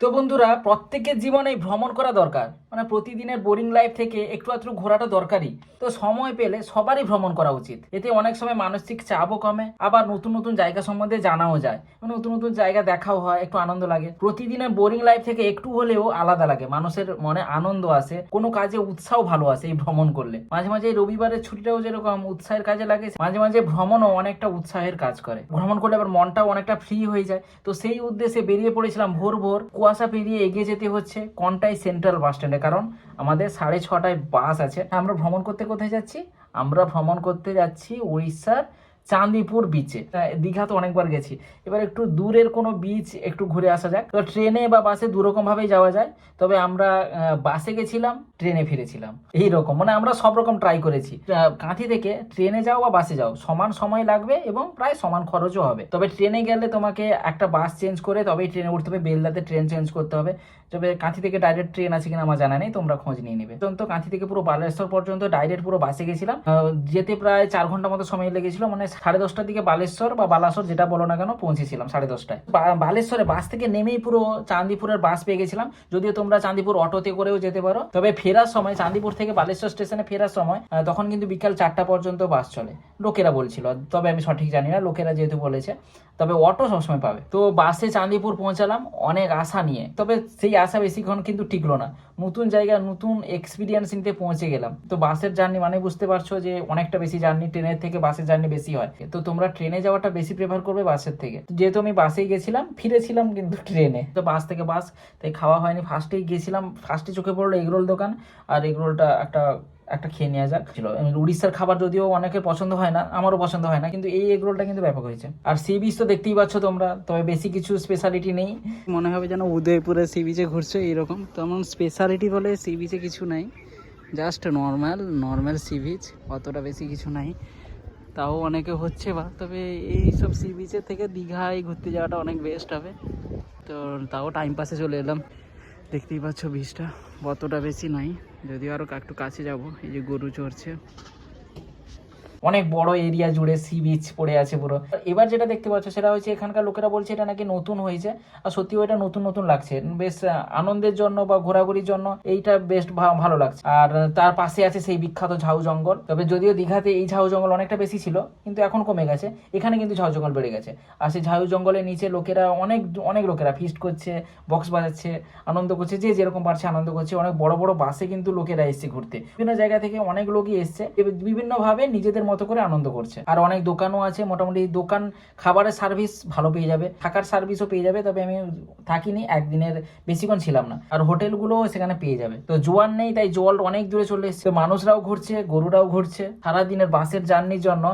তো বন্ধুরা, প্রত্যেকের জীবনে ভ্রমণ করা দরকার। মানে প্রতিদিনের বোরিং লাইফ থেকে একটু আধটু ঘোরাটা দরকারই। তো সময় পেলে সবারই ভ্রমণ করা উচিত। এতে অনেক সময় মানসিক চাপও কমে, আবার নতুন নতুন জায়গা সম্বন্ধে জানাও যায়। নতুন নতুন জায়গা দেখাও হয়, একটু আনন্দ লাগে। প্রতিদিনের বোরিং লাইফ থেকে একটু হলেও আলাদা লাগে। মানুষের মনে আনন্দ আসে, কোনো কাজে উৎসাহ ভালো আসে এই ভ্রমণ করলে। মাঝে মাঝে রবিবারের ছুটিটাও যেরকম উৎসাহের কাজে লাগে, মাঝে মাঝে ভ্রমণও অনেকটা উৎসাহের কাজ করে। ভ্রমণ করলে আবার মনটাও অনেকটা ফ্রি হয়ে যায়। তো সেই উদ্দেশ্যে বেরিয়ে পড়েছিলাম ভোর ভোর। কুয়াশা পেরিয়ে এগিয়ে যেতে হচ্ছে কোনটাই সেন্ট্রাল বাস স্ট্যান্ডে কারণ আমাদের সাড়ে ছটায় বাস আছে। আমরা ভ্রমণ করতে কোথায় যাচ্ছি? আমরা ভ্রমণ করতে যাচ্ছি উড়িষ্যার চাঁদিপুর বিচে দীঘা তো অনেকবার গেছি। এবার একটু দূরের কোনো বিচ একটু ঘুরে আসা যাক। ট্রেনে বা বাসে দুরকম ভাবেই যাওয়া যায়। তবে আমরা বাসে গেছিলাম ট্রেনে ফিরেছিলাম। এই রকম মানে আমরা সব রকম ট্রাই করেছি। কাঁথি থেকে ট্রেনে যাও বা বাসে যাও, সমান সময় লাগবে এবং প্রায় সমান খরচও হবে। তবে ট্রেনে গেলে তোমাকে একটা বাস চেঞ্জ করে তবেই ট্রেনে উঠতে হবে। বেলদাতে ট্রেন চেঞ্জ করতে হবে। তবে কাঁথি থেকে ডাইরেক্ট ট্রেন আছে কিনা আমার জানা নেই, তোমরা খোঁজ নিয়ে নেবে। তো কাঁথি থেকে পুরো বালেশ্বর পর্যন্ত ডাইরেক্ট পুরো বাসে গেছিলাম। যেতে প্রায় চার ঘণ্টা মতো সময় লেগেছিল মানে সাড়ে দশটার দিকে বালেশ্বর বা বালাসর যেটা বলো না কেন, পৌঁছেছিলাম সাড়ে দশটায়। বালেশ্বরে বাস থেকে নেমেই পুরো চাঁদিপুরের বাস পেয়ে গেছিলাম। যদিও তোমরা চাঁদিপুর অটোতে করেও যেতে পারো, তবে ফেরার সময় চাঁদিপুর থেকে বালেশ্বর স্টেশনে ফেরার সময় তখন কিন্তু বিকাল চারটা পর্যন্ত বাস চলে। লোকেরা বলছিল, তবে আমি সঠিক জানি না, লোকেরা যেহেতু বলেছে। তবে অটো সবসময় পাবে। তো বাসে চাঁদিপুর পৌঁছালাম, অনেক আশা নিয়ে। তবে সেই আশা বেশিক্ষণ কিন্তু টিকলো না। নতুন জায়গা, নতুন এক্সপিরিয়েন্স নিতে পৌঁছে গেলাম। তো বাসের জার্নি মানে বুঝতে পারছ যে অনেকটা বেশি জার্নি ট্রেনের থেকে বাসের জার্নি বেশি হয়। তো তোমরা ট্রেনে যাওয়াটা বেশি প্রেফার করবে বাসের থেকে। যেহেতু আমি বাসেই গেছিলাম, ফিরেছিলাম কিন্তু ট্রেনে তো বাস থেকে বাস তাই খাওয়া হয়নি। ফার্স্টেই গেছিলাম ফার্স্টে চোখে পড়ল এগরোল দোকান। আর এগরোলটা একটা একটা খেয়ে নেওয়া যাক, ছিল। উড়িষ্যার খাবার যদিও অনেকের পছন্দ হয় না, আমারও পছন্দ হয় না, কিন্তু এই এগ রোলটা কিন্তু ব্যাপক হয়েছে। আর সি বিচ তো দেখতেই পাচ্ছ তোমরা, তবে বেশি কিছু স্পেশালিটি নেই। মনে হবে যেন উদয়পুরে সি বিচে ঘুরছে এইরকম, তেমন স্পেশালিটি বলে সি বিচে কিছু নাই। Just normal normal sea beach অতটা বেশি কিছু নাই। তাও অনেকে হচ্ছে বা, তবে এই সব সি বিচের থেকে দীঘায় ঘুরতে যাওয়াটা অনেক বেস্ট হবে। তো তাও টাইম পাসে চলে এলাম। দেখতেই পাচ্ছ বীজটা অতটা বেশি নাই যদিও আরও একটু কাছে যাব, এই যে গরু চড়ছে। অনেক বড় এরিয়া জুড়ে সি বিচ পড়ে আছে পুরো। এবার যেটা দেখতে পাচ্ছ সেটা হচ্ছে এখানকার লোকেরা বলছে এটা নাকি নতুন হয়েছে। আর সত্যিও এটা নতুন নতুন লাগছে। বেশ আনন্দের জন্য বা ঘোরাঘুরির জন্য এইটা বেশ ভালো লাগছে। আর তার পাশে আছে সেই বিখ্যাত ঝাউ জঙ্গল। তবে যদিও দীঘাতে এই ঝাউ জঙ্গল অনেকটা বেশি ছিল, কিন্তু এখন কমে গেছে। এখানে কিন্তু ঝাউ জঙ্গল বেড়ে গেছে। আর সেই ঝাউ জঙ্গলের নিচে লোকেরা অনেক অনেক লোকেরা ফিস্ট করছে বক্স বাজাচ্ছে, আনন্দ করছে, যে যেরকম পারছে আনন্দ করছে। অনেক বড় বড় বাসে কিন্তু লোকেরা এসছে ঘুরতে। বিভিন্ন জায়গা থেকে অনেক লোকই এসছে। বিভিন্ন ভাবে নিজেদের মতো করে আনন্দ করছে। আর অনেক দোকানও আছে, মোটামুটি দোকান খাবারের সার্ভিস ভালো পেয়ে যাবে। থাকার সার্ভিসও পেয়ে যাবে, তবে আমি থাকিনি, একদিনের বেশিক্ষণ ছিলাম না। আর হোটেলগুলোও সেখানে পেয়ে যাবে। তো জোয়ার নেই, তাই জল অনেক দূরে চলে এসছে। মানুষরাও ঘুরছে, গরুরাও ঘুরছে। সারাদিনের বাসের জার্নির জন্য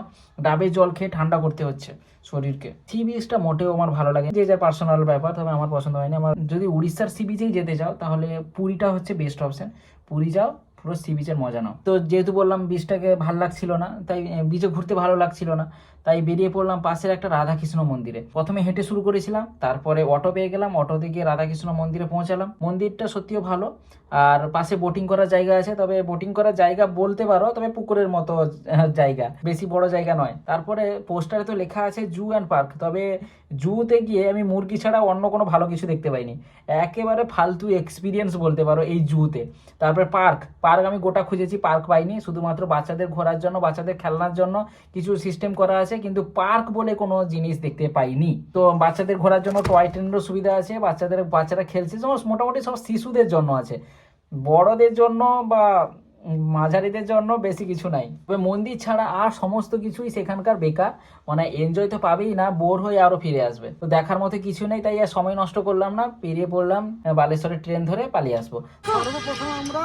ডাবে জল খেয়ে ঠান্ডা করতে হচ্ছে শরীরকে। সি বিচটা মোটেও আমার ভালো লাগে যে যার পার্সোনাল ব্যাপার, তবে আমার পছন্দ হয়নি। আমার যদি উড়িষ্যার সি বিচেই যেতে চাও, তাহলে পুরীটা হচ্ছে বেস্ট অপশন পুরী যাও পুরো সি বিচের মজা নাও। তো যেহেতু বললাম বিচটাকে ভালো লাগছিল না, তাই বিচে ঘুরতে ভালো লাগছিল না, তাই বেরিয়ে পড়লাম পাশের একটা রাধাকৃষ্ণ মন্দিরে। প্রথমে হেঁটে শুরু করেছিলাম, তারপরে অটো পেয়ে গেলাম অটোতে গিয়ে রাধাকৃষ্ণ মন্দিরে পৌঁছালাম। মন্দিরটা সত্যিও ভালো, আর পাশে বোটিং করার জায়গা আছে, তবে বোটিং করার জায়গা বলতে পারো, তবে পুকুরের মতো জায়গা, বেশি বড় জায়গা নয়। তারপরে পোস্টারে তো লেখা আছে জু অ্যান্ড পার্ক তবে জুতে গিয়ে আমি মুরগি ছাড়া অন্য কোনো ভালো কিছু দেখতে পাইনি। একেবারে ফালতু এক্সপিরিয়েন্স বলতে পারো এই জুতে। তারপরে পার্ক। পার্ক আমি গোটা খুঁজেছি, পার্ক পাইনি। শুধুমাত্র বাচ্চাদের ঘোরার জন্য, বাচ্চাদের খেলনার জন্য কিছু সিস্টেম করা আছে, কিন্তু পার্ক বলে কোনো জিনিস দেখতে পাইনি। তো বাচ্চাদের ঘোরার জন্য টয় ট্রেনেরও সুবিধা আছে, বাচ্চাদের, বাচ্চারা খেলছে, সমস্ত মোটামুটি সব শিশুদের জন্য আছে। বড়দের জন্য বা মাঝারিদের জন্য বেশি কিছু নাই। তবে মন্দির ছাড়া আর সমস্ত কিছুই সেখানকার বেকার। মানে এনজয় তো পাবেই না বোর হয়ে আরও ফিরে আসবে। তো দেখার মতো কিছু নেই, তাই আর সময় নষ্ট করলাম না। পেরিয়ে পড়লাম বালেশ্বরের ট্রেন ধরে পালিয়ে আসব। আমরা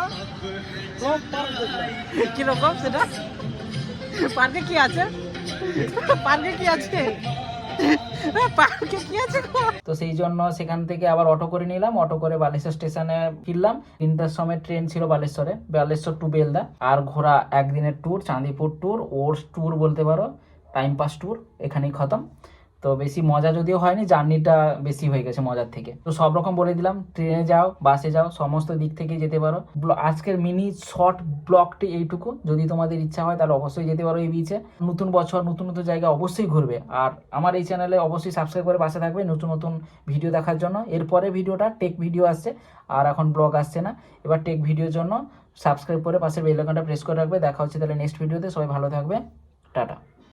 কীরকম সেটা? পার্কে কি আছে? পার্কে কি আছে? তো সেই জন্য সেখান থেকে আবার অটো করে নিলাম অটো করে বালেশ্বর স্টেশনে ফিরলাম। তিনটার সময় ট্রেন ছিল বালেশ্বরে, বালেশ্বর টু বেলদা। আর ঘোরা একদিনের ট্যুর চাঁদিপুর ট্যুর ওর ট্যুর বলতে পারো টাইম পাস ট্যুর এখানেই খতম। তো বেশি মজা যদিও হয়নি, জার্নিটা বেশি হয়ে গেছে মজার থেকে। তো সব রকম বলে দিলাম, ট্রেনে যাও, বাসে যাও, সমস্ত দিক থেকে যেতে পারো। আজকের মিনি শর্ট ব্লগটি এইটুকু। যদি তোমাদের ইচ্ছা হয় তাহলে অবশ্যই যেতে পারো এই বিচে নতুন বছর, নতুন নতুন জায়গা অবশ্যই ঘুরবে। আর আমার এই চ্যানেলে অবশ্যই সাবস্ক্রাইব করে পাশে থাকবে নতুন নতুন ভিডিও দেখার জন্য। এরপরে ভিডিওটা টেক ভিডিও আসছে, আর এখন ব্লগ আসছে না। এবার টেক ভিডিওর জন্য সাবস্ক্রাইব করে পাশের বেল প্রেস করে রাখবে। দেখা হচ্ছে তাহলে নেক্সট ভিডিওতে সবাই ভালো থাকবে। টাটা।